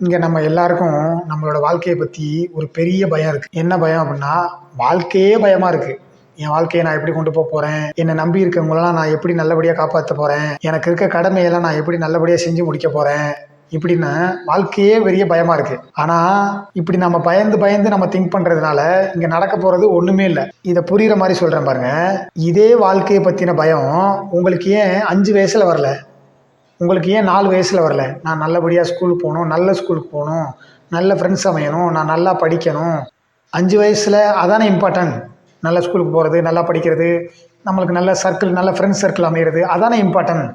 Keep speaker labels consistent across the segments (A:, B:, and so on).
A: இங்கே நம்ம எல்லாருக்கும் நம்மளோட வாழ்க்கையை பற்றி ஒரு பெரிய பயம் இருக்குது என்ன பயம் அப்படின்னா வாழ்க்கையே பயமாக இருக்குது என் வாழ்க்கையை நான் எப்படி கொண்டு போக போகிறேன் என்னை நம்பி இருக்கவங்களெல்லாம் நான் எப்படி நல்லபடியாக காப்பாற்ற போகிறேன் எனக்கு இருக்க கடமையெல்லாம் நான் எப்படி நல்லபடியாக செஞ்சு முடிக்க போகிறேன் இப்படின்னு வாழ்க்கையே பெரிய பயமாக இருக்குது ஆனால் இப்படி நம்ம பயந்து பயந்து நம்ம திங்க் பண்ணுறதுனால இங்கே நடக்க போகிறது ஒன்றுமே இல்லை. இதை புரிகிற மாதிரி சொல்கிறேன் பாருங்க. இதே வாழ்க்கையை பற்றின பயம் உங்களுக்கு ஏன் அஞ்சு வயசில் வரல? உங்களுக்கு ஏன் நாலு வயசில் வரல? நான் நல்லபடியாக ஸ்கூலுக்கு போகணும் நல்ல ஸ்கூலுக்கு போகணும் நல்ல ஃப்ரெண்ட்ஸ் அமையணும் நான் நல்லா படிக்கணும். அஞ்சு வயசில் அதானே இம்பார்ட்டன்ட் நல்ல ஸ்கூலுக்கு போகிறது நல்லா படிக்கிறது நம்மளுக்கு நல்ல சர்க்கிள் நல்ல ஃப்ரெண்ட்ஸ் சர்க்கிள் அமைகிறது அதானே இம்பார்ட்டன்ட்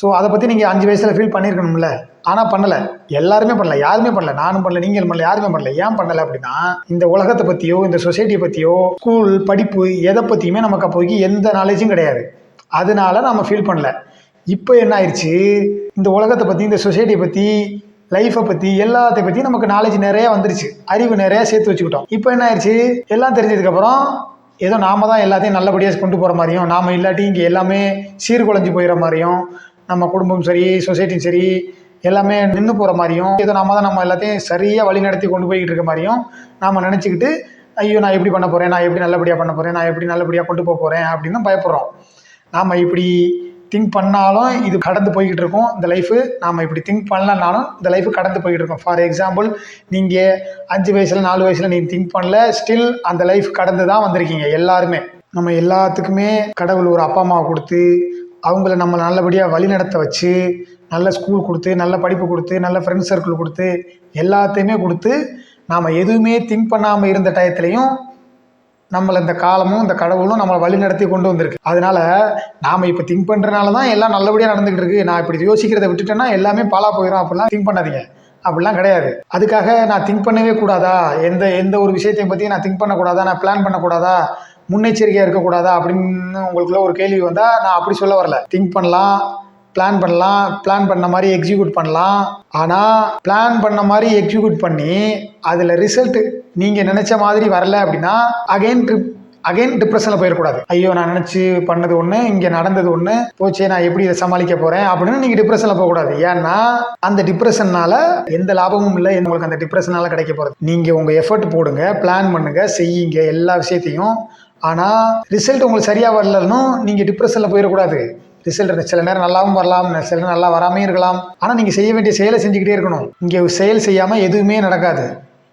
A: ஸோ அதை பற்றி நீங்கள் அஞ்சு வயசில் ஃபீல் பண்ணியிருக்கணும்ல ஆனால் பண்ணலை. எல்லாருமே பண்ணல. யாருமே பண்ணல. நானும் பண்ணல. நீங்களும் பண்ணல. யாருமே பண்ணல. ஏன் பண்ணலை அப்படின்னா இந்த உலகத்தை பற்றியோ இந்த சொசைட்டியை பற்றியோ ஸ்கூல் படிப்பு எதை பற்றியுமே நமக்கு அப்போதைக்கு எந்த நாலேஜும் கிடையாது. அதனால நம்ம ஃபீல் பண்ணல. இப்போ என்ன ஆயிடுச்சு இந்த உலகத்தை பற்றி இந்த சொசைட்டியை பற்றி லைஃப்பை பற்றி எல்லாத்தை பற்றி நமக்கு நாலேஜ் நிறைய வந்துருச்சு. அறிவு நிறைய சேர்த்து வச்சுக்கிட்டோம். இப்போ என்ன ஆயிடுச்சு எல்லாம் தெரிஞ்சதுக்கப்புறம் ஏதோ நாம தான் எல்லாத்தையும் நல்லபடியாக கொண்டு போகிற மாதிரியும் நாம் இல்லாட்டி இங்கே எல்லாமே சீர்குலைஞ்சு போயிடுற மாதிரியும் நம்ம குடும்பம் சரி சொசைட்டியும் சரி எல்லாமே நின்று போகிற மாதிரியும் ஏதோ நாம தான் நம்ம எல்லாத்தையும் சரியாக வழி நடத்தி கொண்டு போய்கிட்டு இருக்க மாதிரியும் நாம் நினச்சிக்கிட்டு ஐயோ நான் எப்படி பண்ண போகிறேன் நான் எப்படி நல்லபடியாக பண்ண போகிறேன் நான் எப்படி நல்லபடியாக கொண்டு போக போகிறேன் அப்படின்னு பயப்படுறோம். நாம் இப்படி திங்க் பண்ணாலும் இது கடந்து போய்கிட்டு இருக்கும். இந்த லைஃபு நாம் இப்படி திங்க் பண்ணலனாலும் இந்த லைஃபு கடந்து போய்கிட்டு இருக்கும். ஃபார் எக்ஸாம்பிள் நீங்கள் அஞ்சு வயசில் நாலு வயசில் நீங்கள் திங்க் பண்ணல ஸ்டில் அந்த லைஃப் கடந்து தான் வந்திருக்கீங்க எல்லாருமே. நம்ம எல்லாத்துக்குமே கடவுள் ஒரு அப்பா அம்மாவை கொடுத்து அவங்கள நம்ம நல்லபடியாக வழிநடத்த வச்சு நல்ல ஸ்கூல் கொடுத்து நல்ல படிப்பு கொடுத்து நல்ல ஃப்ரெண்ட்ஸ் சர்க்கிள் கொடுத்து எல்லாத்தையுமே கொடுத்து நாம் எதுவுமே திங்க் பண்ணாமல் இருந்த டயத்துலையும் நம்மளை இந்த காலமும் இந்த கடவுளும் நம்மளை வழி நடத்தி கொண்டு வந்திருக்கு. அதனால நாம் இப்போ திங்க் பண்ணுறனால தான் எல்லாம் நல்லபடியாக நடந்துகிட்டு இருக்கு. நான் இப்படி யோசிக்கிறத விட்டுட்டேன்னா எல்லாமே பாலா போயிடும் அப்படிலாம் திங்க் பண்ணாதீங்க. அப்படிலாம் கிடையாது. அதுக்காக நான் திங்க் பண்ணவே கூடாதா? எந்த எந்த ஒரு விஷயத்தையும் பற்றி நான் திங்க் பண்ணக்கூடாதா? நான் பிளான் பண்ணக்கூடாதா? முன்னெச்சரிக்கையாக இருக்கக்கூடாதா? அப்படின்னு உங்களுக்குள்ள ஒரு கேள்வி வந்தால் நான் அப்படி சொல்ல வரல. திங்க் பண்ணலாம். பிளான் பண்ணலாம் பிளான் பண்ண மாதிரி எக்ஸிக்யூட் பண்ணலாம். ஆனால் பிளான் பண்ண மாதிரி எக்ஸிக்யூட் பண்ணி அதில் ரிசல்ட் நீங்கள் நினச்ச மாதிரி வரல அப்படின்னா அகைன் ட்ரிப் அகைன் டிப்ரெஷனில் போயிடக்கூடாது. ஐயோ நான் நினச்சி பண்ணது ஒன்று இங்கே நடந்தது ஒன்று போச்சே நான் எப்படி இதை சமாளிக்க போகிறேன் அப்படின்னு நீங்கள் டிப்ரெஷனில் போகக்கூடாது. ஏன்னா அந்த டிப்ரெஷன்னால எந்த லாபமும் இல்லை உங்களுக்கு அந்த டிப்ரெஷனால் கிடைக்க போகிறது நீங்கள் உங்கள் எஃபர்ட் போடுங்க பிளான் பண்ணுங்க செய்யுங்க எல்லா விஷயத்தையும். ஆனால் ரிசல்ட் உங்களுக்கு சரியாக வரலன்னு நீங்கள் டிப்ரெஷனில் போயிடக்கூடாது. ரிசல்ட் சில நேரம் நல்லாவும் வரலாம் சில நேரம் நல்லா வராமே இருக்கலாம். ஆனால் நீங்கள் செய்ய வேண்டிய செயலை செஞ்சுக்கிட்டே இருக்கணும். இங்கே செயல் செய்யாமல் எதுவுமே நடக்காது.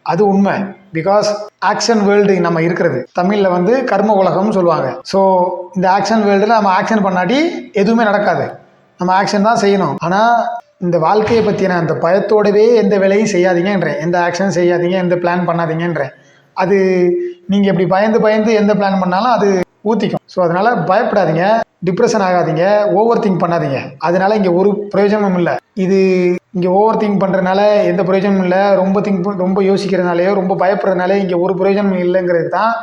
A: அது உண்மை. பிகாஸ் ஆக்ஷன் வேர்ல்டு நம்ம இருக்கிறது. தமிழில் வந்து கர்ம உலகம்னு சொல்லுவாங்க. ஸோ இந்த ஆக்ஷன் வேர்ல்டில் நம்ம ஆக்ஷன் பண்ணாட்டி எதுவுமே நடக்காது. நம்ம ஆக்ஷன் தான் செய்யணும். ஆனால் இந்த வாழ்க்கையை பற்றின அந்த பயத்தோடவே எந்த வேலையும் செய்யாதீங்கன்றேன். எந்த ஆக்ஷன் செய்யாதீங்க எந்த பிளான் பண்ணாதீங்கன்றேன். அது நீங்கள் இப்படி பயந்து பயந்து எந்த பிளான் பண்ணாலும் அது ஊற்றிக்கும் ஸோ அதனால் பயப்படாதீங்க. டிப்ரெஷன் ஆகாதீங்க ஓவர் திங்க் பண்ணாதீங்க. அதனால இங்கே ஒரு பிரயோஜனமும் இல்லை. இது இங்கே ஓவர் திங்க் பண்ணுறதுனால எந்த பிரயோஜனமும் இல்லை. ரொம்ப திங்க் ரொம்ப யோசிக்கிறதுனாலையோ ரொம்ப பயப்படுறதுனாலே இங்கே ஒரு பிரயோஜனம் இல்லைங்கிறது தான்.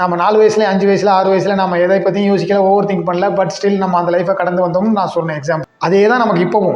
A: நம்ம நாலு வயசுல அஞ்சு வயசுல ஆறு வயசுல நம்ம எதை பற்றியும் யோசிக்கல ஓவர் திங்க் பண்ணல பட் ஸ்டில் நம்ம அந்த லைஃப்பை கடந்து வந்தோம்னு நான் சொன்னேன் எக்ஸாம்பிள் அதே தான் நமக்கு இப்போவும்.